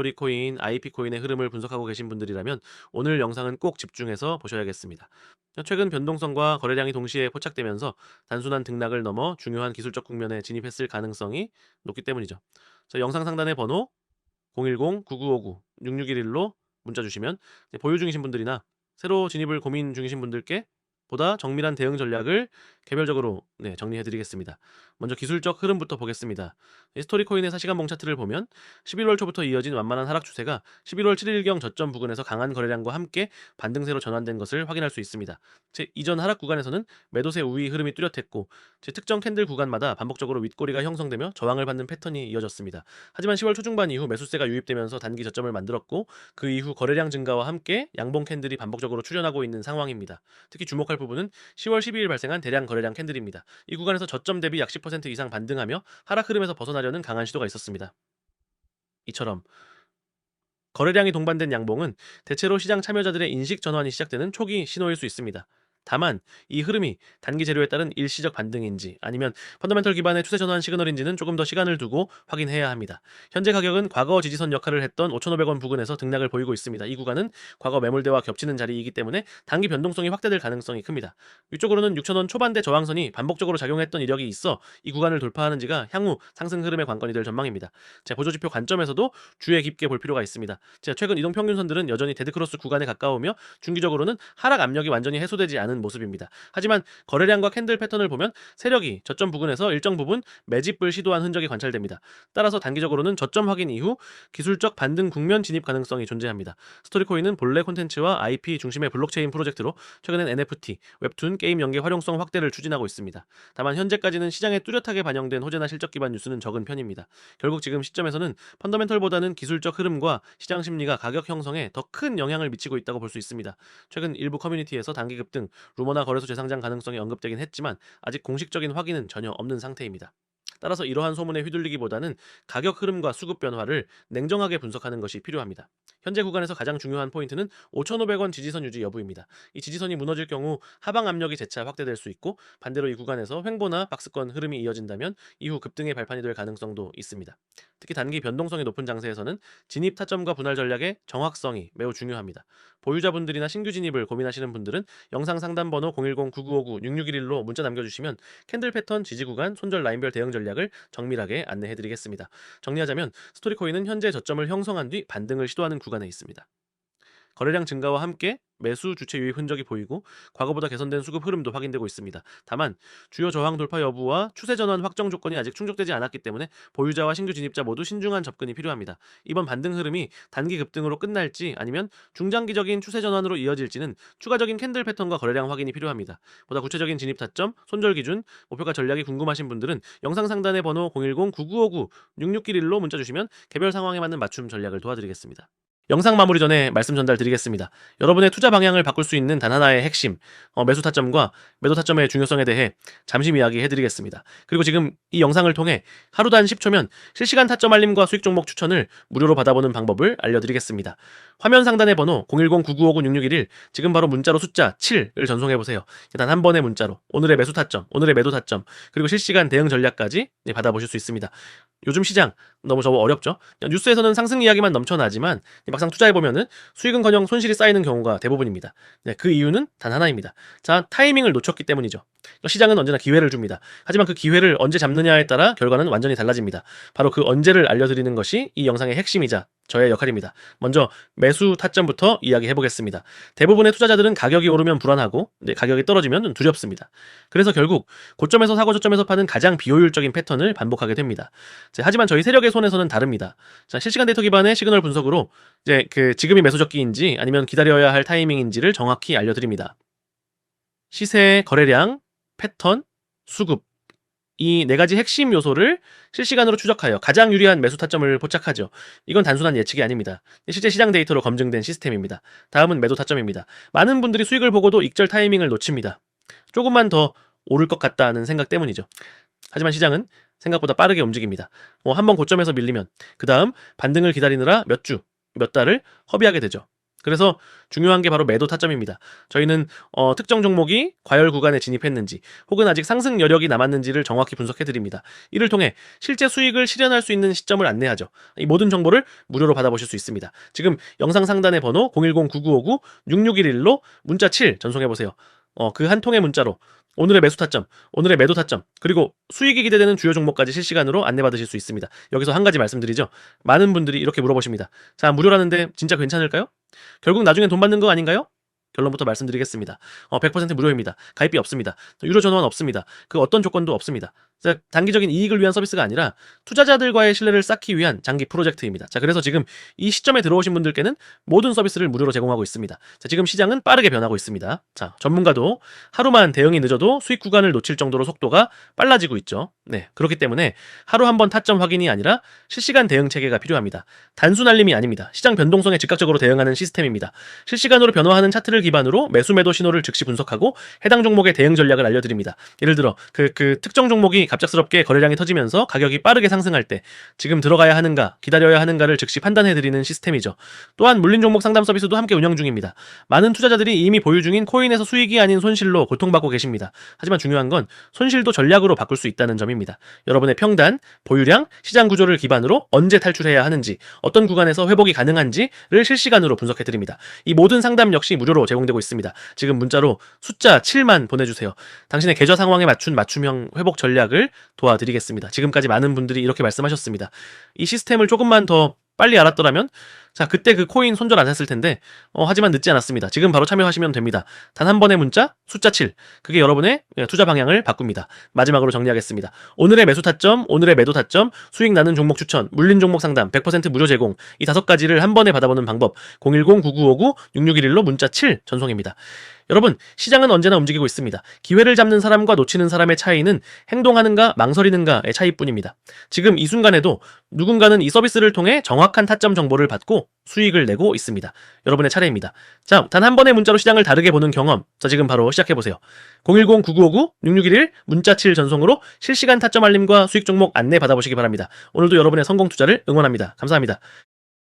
스토리 코인, IP 코인의 흐름을 분석하고 계신 분들이라면 오늘 영상은 꼭 집중해서 보셔야겠습니다. 최근 변동성과 거래량이 동시에 포착되면서 단순한 등락을 넘어 중요한 기술적 국면에 진입했을 가능성이 높기 때문이죠. 자, 영상 상단의 번호 010-9959-6611로 문자 주시면 보유 중이신 분들이나 새로 진입을 고민 중이신 분들께 보다 정밀한 대응 전략을 개별적으로 네, 정리해 드리겠습니다. 먼저 기술적 흐름부터 보겠습니다. 이 스토리코인의 4시간 봉 차트를 보면 11월 초부터 이어진 완만한 하락 추세가 11월 7일경 저점 부근에서 강한 거래량과 함께 반등세로 전환된 것을 확인할 수 있습니다. 제 이전 하락 구간에서는 매도세 우위 흐름이 뚜렷했고 제 특정 캔들 구간마다 반복적으로 윗꼬리가 형성되며 저항을 받는 패턴이 이어졌습니다. 하지만 10월 초중반 이후 매수세가 유입되면서 단기 저점을 만들었고 그 이후 거래량 증가와 함께 양봉 캔들이 반복적으로 출현하고 있는 상황입니다. 특히 주목할 부분은 10월 12일 발생한 대량 거래량 캔들입니다. 이 구간에서 저점 대비 약 10% 이상 반등하며 하락 흐름에서 벗어나려는 강한 시도가 있었습니다. 이처럼 거래량이 동반된 양봉은 대체로 시장 참여자들의 인식 전환이 시작되는 초기 신호일 수 있습니다. 다만 이 흐름이 단기 재료에 따른 일시적 반등인지 아니면 펀더멘털 기반의 추세 전환 시그널인지는 조금 더 시간을 두고 확인해야 합니다. 현재 가격은 과거 지지선 역할을 했던 5,500원 부근에서 등락을 보이고 있습니다. 이 구간은 과거 매물대와 겹치는 자리이기 때문에 단기 변동성이 확대될 가능성이 큽니다. 위쪽으로는 6,000원 초반대 저항선이 반복적으로 작용했던 이력이 있어 이 구간을 돌파하는지가 향후 상승 흐름의 관건이 될 전망입니다. 제 보조지표 관점에서도 주의 깊게 볼 필요가 있습니다. 제 최근 이동 평균선들은 여전히 데드크로스 구간에 가까우며 중기적으로는 하락 압력이 완전히 해소되지 않은 모습입니다. 하지만 거래량과 캔들 패턴을 보면 세력이 저점 부근에서 일정 부분 매집을 시도한 흔적이 관찰됩니다. 따라서 단기적으로는 저점 확인 이후 기술적 반등 국면 진입 가능성이 존재합니다. 스토리코인은 본래 콘텐츠와 IP 중심의 블록체인 프로젝트로 최근엔 NFT, 웹툰, 게임 연계 활용성 확대를 추진하고 있습니다. 다만 현재까지는 시장에 뚜렷하게 반영된 호재나 실적 기반 뉴스는 적은 편입니다. 결국 지금 시점에서는 펀더멘털보다는 기술적 흐름과 시장 심리가 가격 형성에 더 큰 영향을 미치고 있다고 볼 수 있습니다. 최근 일부 커뮤니티에서 단기 급등, 루머나 거래소 재상장 가능성이 언급되긴 했지만 아직 공식적인 확인은 전혀 없는 상태입니다. 따라서 이러한 소문에 휘둘리기보다는 가격 흐름과 수급 변화를 냉정하게 분석하는 것이 필요합니다. 현재 구간에서 가장 중요한 포인트는 5,500원 지지선 유지 여부입니다. 이 지지선이 무너질 경우 하방 압력이 재차 확대될 수 있고 반대로 이 구간에서 횡보나 박스권 흐름이 이어진다면 이후 급등의 발판이 될 가능성도 있습니다. 특히 단기 변동성이 높은 장세에서는 진입 타점과 분할 전략의 정확성이 매우 중요합니다. 보유자분들이나 신규 진입을 고민하시는 분들은 영상 상담 번호 010-9959-6611로 문자 남겨주시면 캔들 패턴 지지 구간 손절 라인별 대응 전략을 정밀하게 안내해드리겠습니다. 정리하자면 스토리코인은 현재 저점을 형성한 뒤 반등을 시도하는 구간 에 있습니다. 거래량 증가와 함께 매수 주체 유입 흔적이 보이고 과거보다 개선된 수급 흐름도 확인되고 있습니다. 다만 주요 저항 돌파 여부와 추세 전환 확정 조건이 아직 충족되지 않았기 때문에 보유자와 신규 진입자 모두 신중한 접근이 필요합니다. 이번 반등 흐름이 단기 급등으로 끝날지 아니면 중장기적인 추세 전환으로 이어질지는 추가적인 캔들 패턴과 거래량 확인이 필요합니다. 보다 구체적인 진입 타점, 손절 기준, 목표가 전략이 궁금하신 분들은 영상 상단의 번호 010-9959-6611로 문자 주시면 개별 상황에 맞는 맞춤 전략을 도와드리겠습니다. 영상 마무리 전에 말씀 전달 드리겠습니다. 여러분의 투자 방향을 바꿀 수 있는 단 하나의 핵심, 어, 매수 타점과 매도 타점의 중요성에 대해 잠시 이야기 해 드리겠습니다. 그리고 지금 이 영상을 통해 하루 단 10초면 실시간 타점 알림과 수익 종목 추천을 무료로 받아보는 방법을 알려드리겠습니다. 화면 상단의 번호 010-9959-6611 지금 바로 문자로 숫자 7을 전송해 보세요. 일단 한 번의 문자로 오늘의 매수 타점, 오늘의 매도 타점, 그리고 실시간 대응 전략까지 네, 받아보실 수 있습니다. 요즘 시장 너무 저거 어렵죠? 뉴스에서는 상승 이야기만 넘쳐나지만 막상 투자해보면은 수익은커녕 손실이 쌓이는 경우가 대부분입니다. 네, 그 이유는 단 하나입니다. 자, 타이밍을 놓쳤기 때문이죠. 시장은 언제나 기회를 줍니다. 하지만 그 기회를 언제 잡느냐에 따라 결과는 완전히 달라집니다. 바로 그 언제를 알려드리는 것이 이 영상의 핵심이자 저의 역할입니다. 먼저 매수 타점부터 이야기해 보겠습니다. 대부분의 투자자들은 가격이 오르면 불안하고 네, 가격이 떨어지면 두렵습니다. 그래서 결국 고점에서 사고 저점에서 파는 가장 비효율적인 패턴을 반복하게 됩니다. 자, 하지만 저희 세력의 손에서는 다릅니다. 자, 실시간 데이터 기반의 시그널 분석으로 이제 그 지금이 매수 적기인지 아니면 기다려야 할 타이밍인지를 정확히 알려드립니다. 시세, 거래량, 패턴, 수급 이 네 가지 핵심 요소를 실시간으로 추적하여 가장 유리한 매수 타점을 포착하죠. 이건 단순한 예측이 아닙니다. 실제 시장 데이터로 검증된 시스템입니다. 다음은 매도 타점입니다. 많은 분들이 수익을 보고도 익절 타이밍을 놓칩니다. 조금만 더 오를 것 같다는 생각 때문이죠. 하지만 시장은 생각보다 빠르게 움직입니다. 뭐 한번 고점에서 밀리면 그 다음 반등을 기다리느라 몇 주, 몇 달을 허비하게 되죠. 그래서 중요한 게 바로 매도 타점입니다. 저희는 어, 특정 종목이 과열 구간에 진입했는지 혹은 아직 상승 여력이 남았는지를 정확히 분석해 드립니다. 이를 통해 실제 수익을 실현할 수 있는 시점을 안내하죠. 이 모든 정보를 무료로 받아보실 수 있습니다. 지금 영상 상단의 번호 010-9959-6611로 문자 7 전송해 보세요. 어, 그 한 통의 문자로 오늘의 매수 타점, 오늘의 매도 타점, 그리고 수익이 기대되는 주요 종목까지 실시간으로 안내받으실 수 있습니다. 여기서 한 가지 말씀드리죠. 많은 분들이 이렇게 물어보십니다. 자, 무료라는데 진짜 괜찮을까요? 결국 나중엔 돈 받는 거 아닌가요? 결론부터 말씀드리겠습니다. 어, 100% 무료입니다. 가입비 없습니다. 유료 전원 없습니다. 그 어떤 조건도 없습니다. 자, 단기적인 이익을 위한 서비스가 아니라 투자자들과의 신뢰를 쌓기 위한 장기 프로젝트입니다. 자, 그래서 지금 이 시점에 들어오신 분들께는 모든 서비스를 무료로 제공하고 있습니다. 자, 지금 시장은 빠르게 변하고 있습니다. 자, 전문가도 하루만 대응이 늦어도 수익 구간을 놓칠 정도로 속도가 빨라지고 있죠. 네, 그렇기 때문에 하루 한 번 타점 확인이 아니라 실시간 대응 체계가 필요합니다. 단순 알림이 아닙니다. 시장 변동성에 즉각적으로 대응하는 시스템입니다. 실시간으로 변화하는 차트를 기반으로 매수 매도 신호를 즉시 분석하고 해당 종목의 대응 전략을 알려드립니다. 예를 들어 그, 그 특정 종목이 갑작스럽게 거래량이 터지면서 가격이 빠르게 상승할 때 지금 들어가야 하는가 기다려야 하는가를 즉시 판단해드리는 시스템이죠. 또한 물린 종목 상담 서비스도 함께 운영 중입니다. 많은 투자자들이 이미 보유 중인 코인에서 수익이 아닌 손실로 고통받고 계십니다. 하지만 중요한 건 손실도 전략으로 바꿀 수 있다는 점입니다. 여러분의 평단, 보유량, 시장 구조를 기반으로 언제 탈출해야 하는지, 어떤 구간에서 회복이 가능한지를 실시간으로 분석해 드립니다. 이 모든 상담 역시 무료로 제공되고 있습니다. 지금 문자로 숫자 7만 보내주세요. 당신의 계좌 상황에 맞춘 맞춤형 회복 전략을 도와드리겠습니다. 지금까지 많은 분들이 이렇게 말씀하셨습니다. 이 시스템을 조금만 더 빨리 알았더라면 자 그때 그 코인 손절 안 했을 텐데 어, 하지만 늦지 않았습니다. 지금 바로 참여하시면 됩니다. 단 한 번의 문자 숫자 7 그게 여러분의 예, 투자 방향을 바꿉니다. 마지막으로 정리하겠습니다. 오늘의 매수 타점, 오늘의 매도 타점, 수익 나는 종목 추천, 물린 종목 상담, 100% 무료 제공 이 다섯 가지를 한 번에 받아보는 방법 010-9959-6611로 문자 7 전송입니다. 여러분, 시장은 언제나 움직이고 있습니다. 기회를 잡는 사람과 놓치는 사람의 차이는 행동하는가 망설이는가의 차이뿐입니다. 지금 이 순간에도 누군가는 이 서비스를 통해 정확한 타점 정보를 받고 수익을 내고 있습니다. 여러분의 차례입니다. 자, 단 한 번의 문자로 시장을 다르게 보는 경험. 자, 지금 바로 시작해 보세요. 010-9959-6611 문자 7 전송으로 실시간 타점 알림과 수익 종목 안내 받아보시기 바랍니다. 오늘도 여러분의 성공 투자를 응원합니다. 감사합니다.